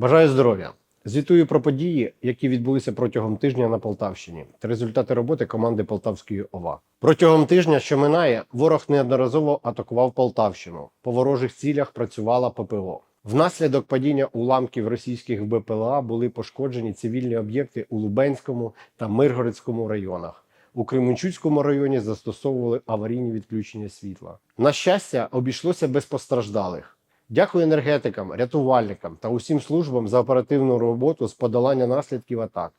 Бажаю здоров'я! Звітую про події, які відбулися протягом тижня на Полтавщині та результати роботи команди Полтавської ОВА. Протягом тижня, що минає, ворог неодноразово атакував Полтавщину. По ворожих цілях працювала ППО. Внаслідок падіння уламків російських БПЛА були пошкоджені цивільні об'єкти у Лубенському та Миргородському районах. У Кременчуцькому районі застосовували аварійні відключення світла. На щастя, обійшлося без постраждалих. Дякую енергетикам, рятувальникам та усім службам за оперативну роботу з подолання наслідків атак.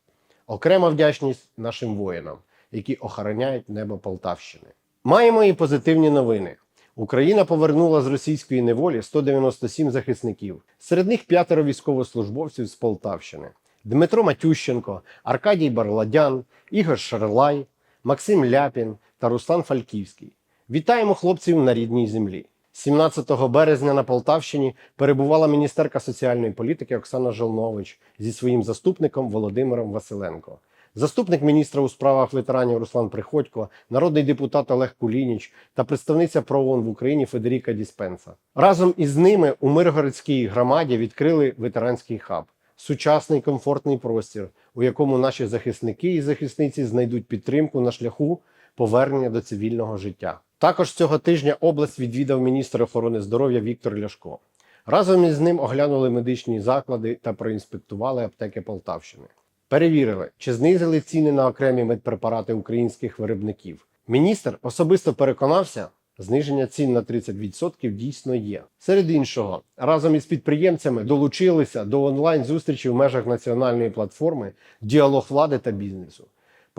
Окрема вдячність нашим воїнам, які охороняють небо Полтавщини. Маємо і позитивні новини. Україна повернула з російської неволі 197 захисників. Серед них п'ятеро військовослужбовців з Полтавщини: Дмитро Матющенко, Аркадій Барладян, Ігор Шарлай, Максим Ляпін та Руслан Фальківський. Вітаємо хлопців на рідній землі. 17 березня на Полтавщині перебувала міністерка соціальної політики Оксана Жолнович зі своїм заступником Володимиром Василенко. Заступник міністра у справах ветеранів Руслан Приходько, народний депутат Олег Кулініч та представниця ПРООН в Україні Федеріка Діспенса. Разом із ними у Миргородській громаді відкрили ветеранський хаб, сучасний комфортний простір, у якому наші захисники і захисниці знайдуть підтримку на шляху повернення до цивільного життя. Також цього тижня область відвідав міністр охорони здоров'я Віктор Ляшко. Разом із ним оглянули медичні заклади та проінспектували аптеки Полтавщини. Перевірили, чи знизили ціни на окремі медпрепарати українських виробників. Міністр особисто переконався, зниження цін на 30% дійсно є. Серед іншого, разом із підприємцями долучилися до онлайн-зустрічі в межах національної платформи Діалог влади та бізнесу.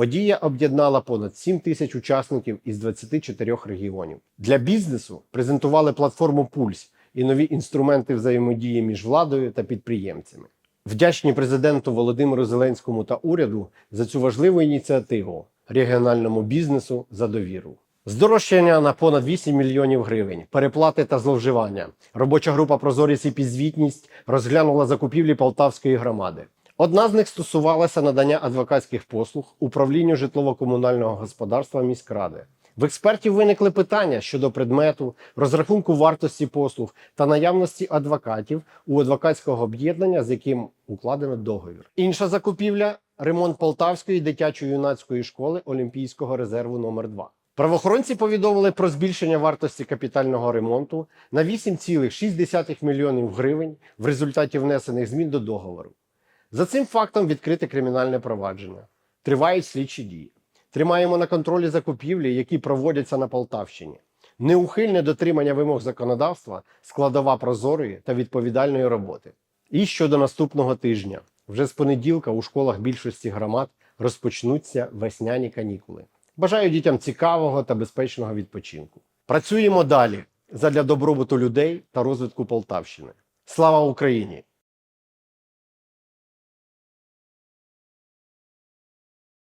Подія об'єднала понад 7 тисяч учасників із 24 регіонів. Для бізнесу презентували платформу Пульс і нові інструменти взаємодії між владою та підприємцями. Вдячні президенту Володимиру Зеленському та уряду за цю важливу ініціативу регіональному бізнесу за довіру. Здорожчання на понад 8 мільйонів гривень, переплати та зловживання. Робоча група Прозорість і підзвітність розглянула закупівлі Полтавської громади. Одна з них стосувалася надання адвокатських послуг управлінню житлово-комунального господарства міськради. В експертів виникли питання щодо предмету, розрахунку вартості послуг та наявності адвокатів у адвокатського об'єднання, з яким укладено договір. Інша закупівля ремонт Полтавської дитячо-юнацької школи Олімпійського резерву номер 2 Правоохоронці повідомили про збільшення вартості капітального ремонту на 8,6 мільйонів гривень в результаті внесених змін до договору. За цим фактом відкрите кримінальне провадження. Тривають слідчі дії. Тримаємо на контролі закупівлі, які проводяться на Полтавщині. Неухильне дотримання вимог законодавства, складова прозорої та відповідальної роботи. І щодо наступного тижня, вже з понеділка у школах більшості громад розпочнуться весняні канікули. Бажаю дітям цікавого та безпечного відпочинку. Працюємо далі задля добробуту людей та розвитку Полтавщини. Слава Україні!